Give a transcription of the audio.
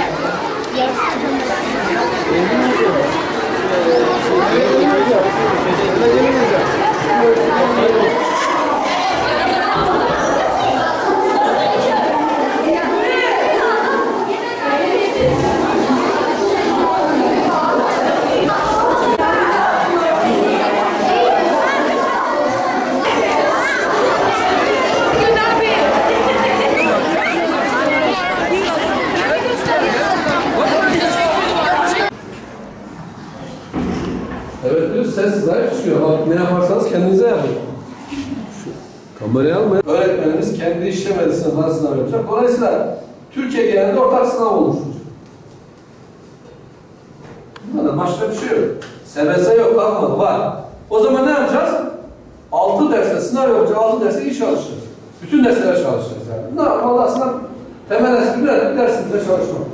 Yes. Ses zayıf çıkıyor. Bak ne yaparsanız kendinize yapın. Kamerayı almayın. Öğretmenimiz kendi işlemedi sınıflar sınav yapacak. Dolayısıyla Türkiye genelinde ortak sınav oluşturacak. Bunda da başka bir şey yok. SBS yok, kalmadı, var. O zaman ne yapacağız? 6 derste sınav yapacağız, 6 derste iyi çalışacağız. Bütün derslere çalışacağız yani. Ne yapalım? Aslında temel espriler dersimize çalışmak.